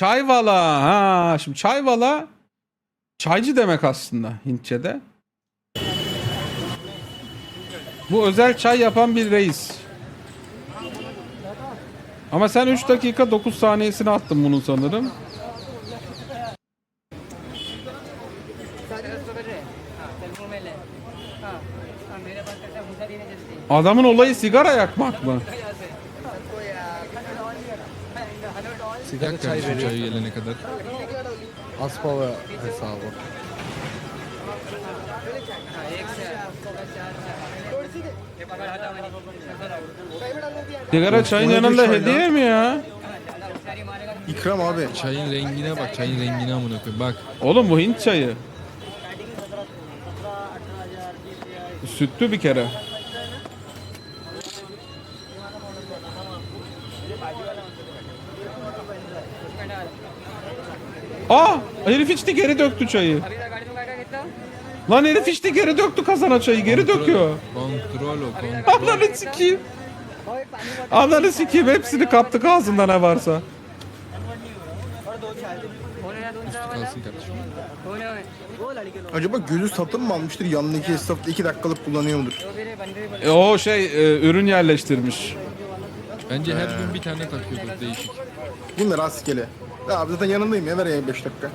çayvala. Ha, şimdi çayvala çaycı demek aslında Hintçe'de. Bu özel çay yapan bir reis. Ama sen 3 dakika 9 saniyesini attın bunun sanırım. Adamın olayı sigara yakmak mı? Sigara Yak çay kardeşim veriyor. çay gelene kadar. Aspava hesabı. Sigara çayın yanında çay hediye mi ya? İkram abi. Çayın rengine bak. Çayın rengine amına koyayım. Bak. Oğlum bu Hint çayı. Sütlü bir kere. Aa, herif içti geri döktü çayı. Lan herif içti geri döktü kazana çayı geri döküyor. Kontrol o kontrol. Ananı sikeyim. Ananı sikeyim hepsini kaptık ağzında ne varsa. Acaba gözü satın mı almıştır? Yanındaki esnaf da 2 dakikalık kullanıyor mudur? E, o şey e, ürün yerleştirmiş. Bence her gün bir tane takıyordur değişik. Mi rastgele? Ya abi zaten yanındayım ya ver ya 5 dakika.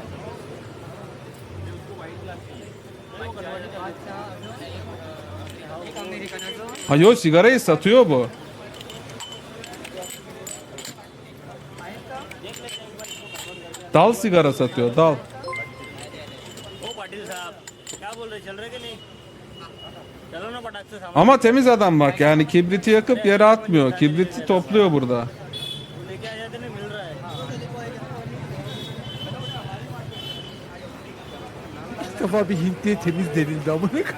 Ayo sigarayı satıyor bu. Dal sigara satıyor dal. Ama temiz adam bak yani kibriti yakıp yere atmıyor. Kibriti topluyor burada. Defa bir Hintliye temiz denildi amına koyayım.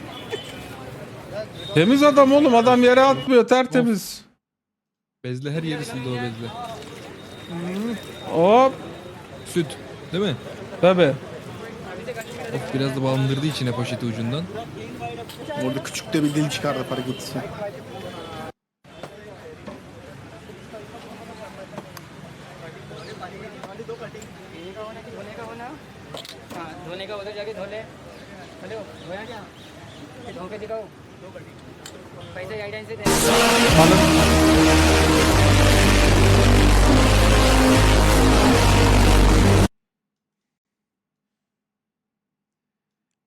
Temiz adam oğlum adam yere atmıyor tertemiz. Bezle her yeri sildi o bezle. Hop Süt. Değil mi? tabi. Of biraz da bandırdı içine poşeti ucundan. Orada küçük de bir dil çıkardı fark etsin. ये धो के दिखाओ पैसे आई से दे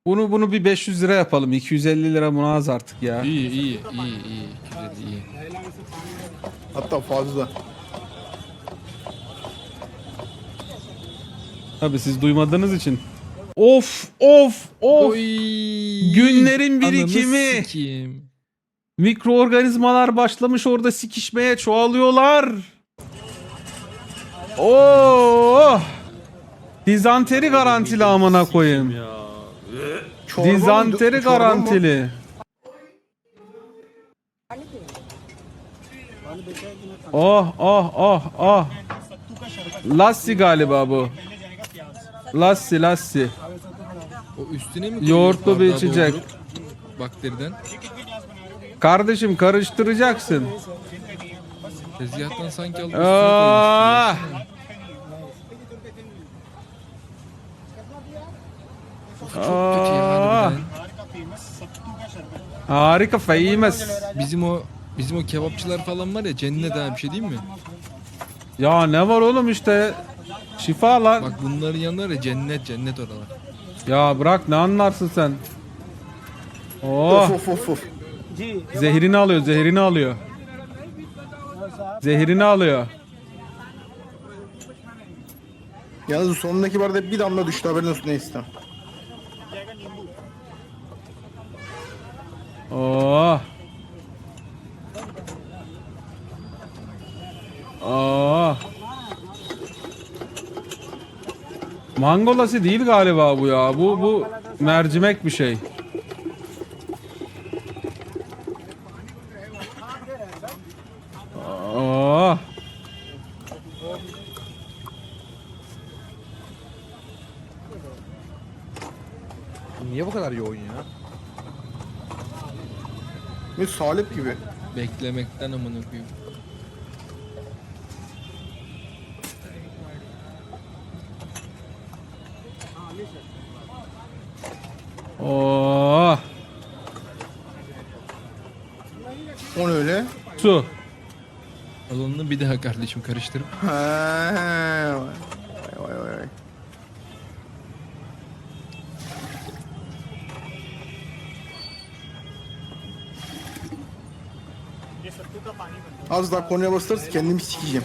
Bunu bunu bir 500 lira yapalım. 250 lira buna az artık ya. İyi iyi iyi iyi. Güzel iyi. Hatta fazla. Tabi siz duymadığınız için. Of of of. Oy. Günlerin birikimi. sikeyim. Mikroorganizmalar başlamış orada sikişmeye çoğalıyorlar. Oo! Dizanteri garantili amına koyayım. Çorba mıydı? Dizanteri Çorba mı? garantili. Oh oh oh oh. Lassi galiba bu. Lassi lassi. O üstüne mi Yoğurtlu bir bardağı içecek. doldurup Bakteriden. Kardeşim karıştıracaksın. Tezgahtan sanki alıp üstüne Ah! koymuş. Of, çok kötü ya harbiden. Harika famous. Bizim o bizim o kebapçılar falan var ya cennet ha bir şey değil mi? Ya ne var oğlum işte şifa lan. Bak bunların yanları ya cennet cennet oralar. Ya bırak ne anlarsın sen. Oh of of of. zehrini alıyor zehrini alıyor. Zehrini alıyor. Yalnız sonundaki barda bir damla düştü haberin olsun neyse. Oh. Mangolası değil galiba bu ya. Bu bu mercimek bir şey. Oh. Niye bu kadar yoğun ya? Bir salep gibi. Beklemekten amına koyayım. Oh. O ne öyle? Su. Al onu bir daha kardeşim karıştırıp. Ha, vay vay vay vay. Az daha konuya basarız kendimi sikeceğim.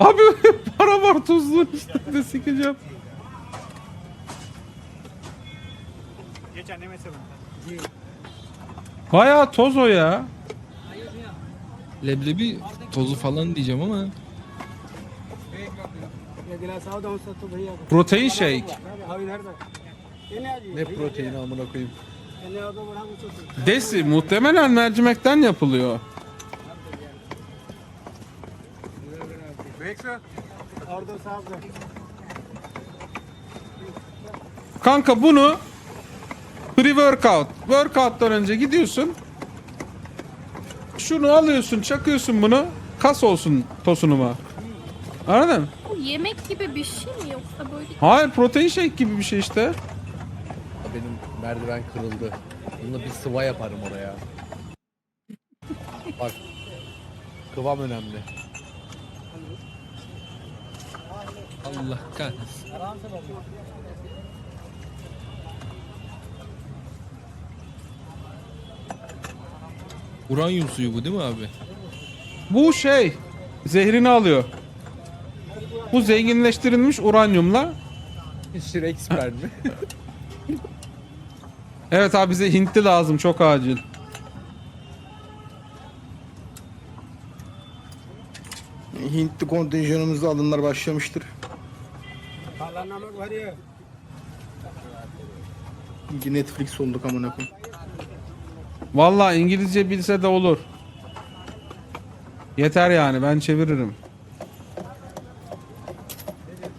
Abi para var tuzluğun üstünde sikeceğim. Bayağı toz o ya. Leblebi tozu falan diyeceğim ama Protein shake. Ne proteini amına koyayım. Desi muhtemelen mercimekten yapılıyor. Kanka bunu pre-workout, workout'tan önce gidiyorsun. Şunu alıyorsun, çakıyorsun bunu. Kas olsun tosunuma. Anladın mı? Bu yemek gibi bir şey mi yoksa böyle Hayır, protein shake gibi bir şey işte. Benim merdiven kırıldı. Bununla bir sıva yaparım oraya. Bak. Kıvam önemli. Allah kahretsin. Uranyum suyu bu değil mi abi? Bu şey, zehrini alıyor. Bu zenginleştirilmiş uranyumla. Shrek spermi. Evet abi bize Hintli lazım çok acil. Hintli kontenjanımızda alımlar başlamıştır. Netflix olduk amına koyayım. Vallahi İngilizce bilse de olur. Yeter yani ben çeviririm.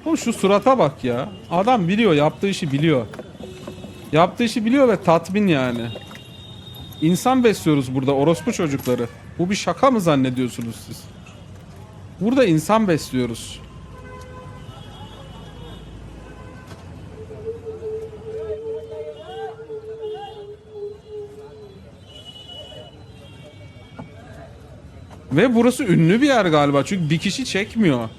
Oğlum şu surata bak ya. Adam biliyor yaptığı işi biliyor. Yaptığı işi biliyor ve tatmin yani. İnsan besliyoruz burada orospu çocukları. Bu bir şaka mı zannediyorsunuz siz? Burada insan besliyoruz. Ve burası ünlü bir yer galiba çünkü bir kişi çekmiyor.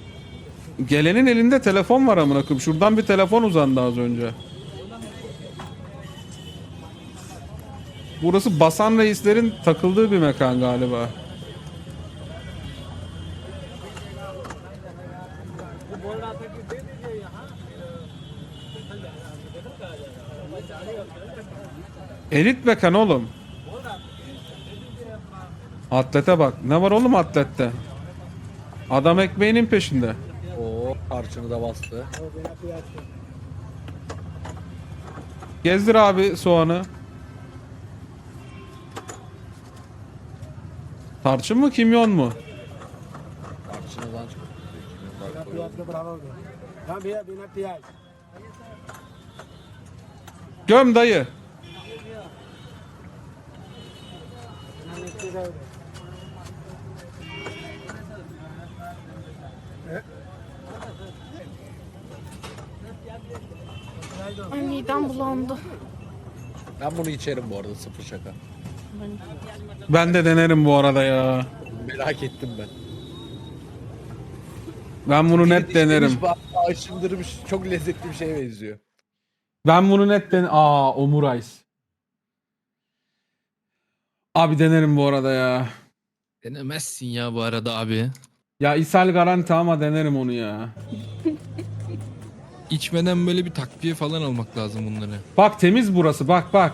Gelenin elinde telefon var amına koyayım. Şuradan bir telefon uzandı az önce. Burası basan reislerin takıldığı bir mekan galiba. Elit mekan oğlum. Atlete bak. Ne var oğlum atlette? Adam ekmeğinin peşinde. Oo karşını da bastı. Gezdir abi soğanı. Tarçın mı kimyon mu? Karşınıdan çıktı. Göm dayı. Ay midem bulandı. Ben bunu içerim bu arada sıfır şaka. Ben de denerim bu arada ya. Merak ettim ben. Ben bunu net denerim. Aşındırmış çok lezzetli bir şeye benziyor. Ben bunu net den... Aa omurice. Abi denerim bu arada ya. Denemezsin ya bu arada abi. Ya ishal garanti ama denerim onu ya. İçmeden böyle bir takviye falan almak lazım bunları. Bak temiz burası bak bak.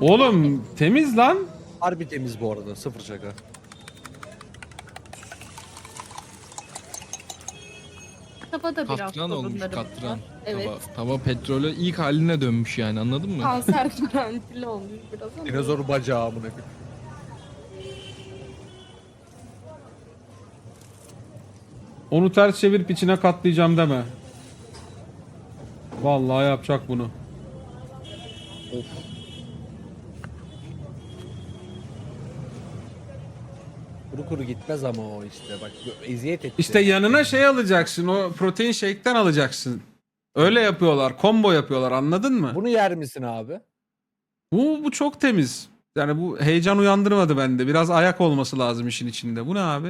Oğlum temiz lan. Harbi temiz bu arada sıfır şaka. Tava da biraz Katran olmuş sorunlarım katran. var. Evet. Tava, tava petrole ilk haline dönmüş yani anladın mı? Kanser garantili olmuş biraz ama. Dinozor bacağı amına koyayım. Onu ters çevirip içine katlayacağım deme. Vallahi yapacak bunu. Of. Kuru kuru gitmez ama o işte. Bak eziyet etti. İşte yanına şey alacaksın. O protein shake'ten alacaksın. Öyle yapıyorlar. Combo yapıyorlar. Anladın mı? Bunu yer misin abi? Bu bu çok temiz. Yani bu heyecan uyandırmadı bende. Biraz ayak olması lazım işin içinde. Bu ne abi?